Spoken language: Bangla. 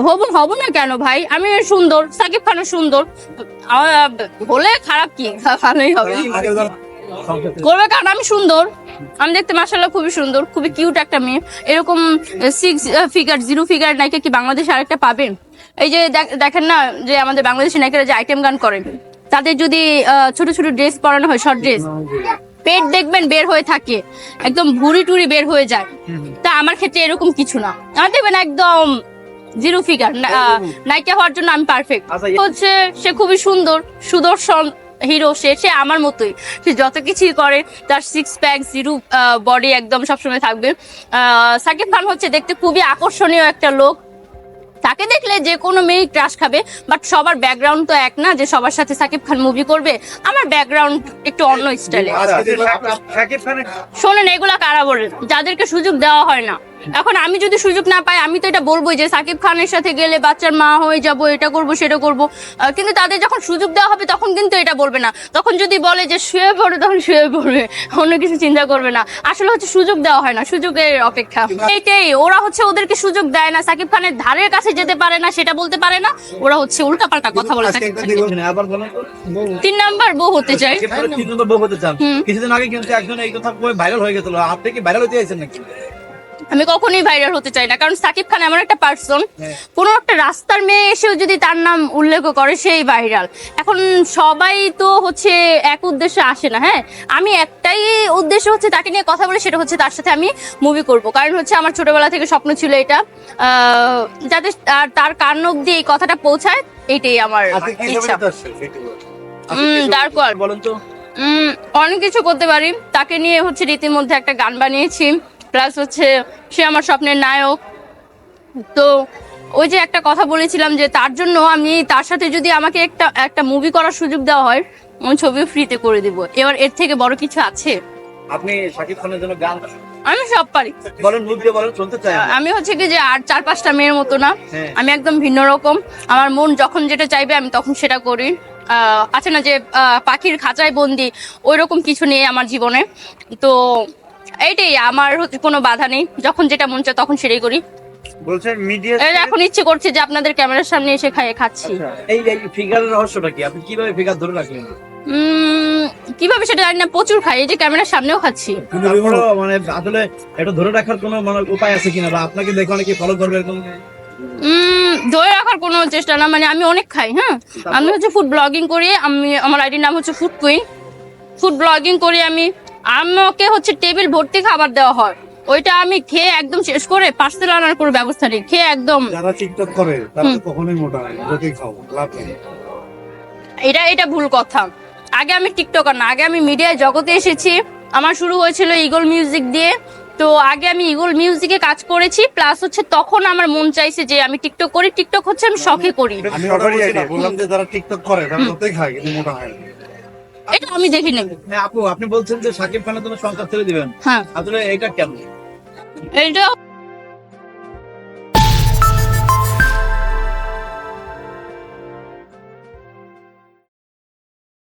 হব হব না কেন ভাই? আমি সুন্দর, সাকিব খানও সুন্দর। হলে খারাপ কি? ভালোই হবে। করবে কারণ আমি সুন্দর। আমি দেখতে মাসাল্লাহ খুবই সুন্দর, খুবই কিউট একটা মেয়ে। এরকম সিক্স ফিগার জিরো ফিগার নায়িকা কি বাংলাদেশে আরেকটা পাবেন? এই যে দেখ- দেখেন না যে আমাদের বাংলাদেশের নায়িকারা যে আইটেম গান করেন তাদের যদি ছোট ছোট ড্রেস পরানো হয় শর্ট ড্রেস পেট দেখবেন বের হয়ে থাকে। একদম ভুড়ি টুরি বের হয়ে যায়। তা আমার ক্ষেত্রে এরকম কিছু না। আমার দেখবেন একদম জিরো ফিগার নায়িকা হওয়ার জন্য আমি পারফেক্ট আচ্ছা, হচ্ছে সে খুবই সুন্দর সুদর্শন হিরো সে সে আমার মতোই সে যত কিছুই করে তার সিক্স প্যাক জিরো বডি একদম সবসময় থাকবে সাকিব খান হচ্ছে দেখতে খুবই আকর্ষণীয় একটা লোক তাকে দেখলে যে কোনো মেয়ে ক্রাশ খাবে বাট সবার ব্যাকগ্রাউন্ড তো এক না যে সবার সাথে সাকিব খান মুভি করবে আমার ব্যাকগ্রাউন্ড একটু অন্য স্টাইলে শোনেন এগুলা কারা বলে যাদেরকে সুযোগ দেওয়া হয় না এখন আমি যদি সুযোগ না পাই আমি তো এটা বলব যে সাকিব খানের সাথে গেলে বাচ্চার মা হয়ে যাব এটা করব সেটা করব। কিন্তু তাদের যখন সুযোগ দেওয়া হবে তখন কিন্তু এটা বলবে না। তখন যদি বলে যে শুয়ে পড়ে তখন শুয়ে পড়বে। অন্য কিছু চিন্তা করবে না। আসলে হচ্ছে সুযোগ দেওয়া হয় না সুযোগের অপেক্ষা। এইটাই ওরা হচ্ছে ওদেরকে সুযোগ দেয় না। সাকিব খানের ধারের কাছে যেতে পারে না সেটা বলতে পারে না। ওরা হচ্ছে উল্টাপাল্টা কথা বলে তো। তিন নাম্বার বউ হতে চাই। বউ হতে চান। কিছুদিন আগে কিন্তু একজন এই কথা ভাইরাল হয়ে গেছিল। আপনি কি ভাইরাল হতে চাইছেন নাকি? আমি কখনোই ভাইরাল হতে চাই না। কারণ সাকিব খান এমন একটা পার্সন হ্যাঁ। কোনো একটা রাস্তার মেয়ে এসেও যদি তার নাম উল্লেখ করে সেই ভাইরাল এখন সবাই তো হচ্ছে এক উদ্দেশ্যে আসে না হ্যাঁ? আমি একটাই উদ্দেশ্য হচ্ছে তাকে নিয়ে কথা বলে সেটা হচ্ছে তার সাথে আমি মুভি করব। কারণ হচ্ছে আমার ছোটবেলা থেকে স্বপ্ন ছিল এটা। যাতে তার- তার কান অব্দি এই কথাটা পৌঁছায় এটাই আমার ইচ্ছা। বলেন। তো। অনেক কিছু করতে পারি। তাকে নিয়ে হচ্ছে রীতিমধ্যে একটা গান বানিয়েছি। প্লাস হচ্ছে সে আমার স্বপ্নের নায়ক। তো ওই যে একটা কথা বলেছিলাম যে তার জন্য আমি তার সাথে যদি আমাকে একটা একটা মুভি করার সুযোগ দেওয়া হয় আমি ছবিও ফ্রিতে করে দিব। এবার এর থেকে বড় কিছু আছে? আপনি শাকিব খানের জন্য গান আমি সব পারি। বলেন মুখ দিয়ে বলেন শুনতে চাই আমি হচ্ছে কি যে আর চার পাঁচটা মেয়ের মতো না। হ্যাঁ। আমি একদম ভিন্ন রকম। আমার মন যখন যেটা চাইবে আমি তখন সেটা করি। আছে না যে পাখির খাঁচায় বন্দি ওই রকম কিছু নেই আমার জীবনে। তো এইটাই আমার হচ্ছে কোনো বাধা নেই। যখন যেটা মন চায় তখন সেটাই করি। বলছেন মিডিয়া এই এখন ইচ্ছে করছে যে আপনাদের ক্যামেরার সামনে এসে খাইয়ে খাচ্ছি। এই এই ফিগারের রহস্যটা কি? আপনি কীভাবে ফিগার ধরে রাখলেন? কীভাবে সেটা জানি না প্রচুর খাই। এই যে ক্যামেরার সামনেও খাচ্ছি। মানে আসলে এটা ধরে রাখার কোনো মানে উপায় আছে কিনা? বা আপনাকে দেখে অনেকে ফলো করবে এরকম? ধরে রাখার কোনো চেষ্টা না। মানে আমি অনেক খাই হ্যাঁ? আমি হচ্ছে ফুড ব্লগিং করি। আমি আমার আইডির নাম হচ্ছে ফুড কুইন ফুড ব্লগিং করি আমি। আমাকে হচ্ছে টেবিল ভর্তি খাবার দেওয়া হয়। ওইটা আমি খেয়ে একদম শেষ করে পার্সেল আনার কোনো ব্যবস্থা নেই খেয়ে একদম যারা টিকটক করে তারা কখনোই মোটা হয় যদি খাও লাভ নেই। এটা এটা ভুল কথা। আগে আমি টিকটকার না আগে আমি মিডিয়া জগতে এসেছি। আমার শুরু হয়েছিল ইগল মিউজিক দিয়ে। তো আগে আমি ইগল মিউজিকে কাজ করেছি প্লাস হচ্ছে তখন আমার মন চাইছে যে আমি টিকটক করি টিকটক হচ্ছে আমি শখে করি। আমি বললাম যে যারা টিকটক করে তারা যতই খায় কিন্তু মোটা হয় না। এটা আমি দেখি নেই। হ্যাঁ আপু আপনি বলছেন যে সাকিব খানের তোমার সংসার ছেড়ে দিবেন। হ্যাঁ। আসলে এটা এটা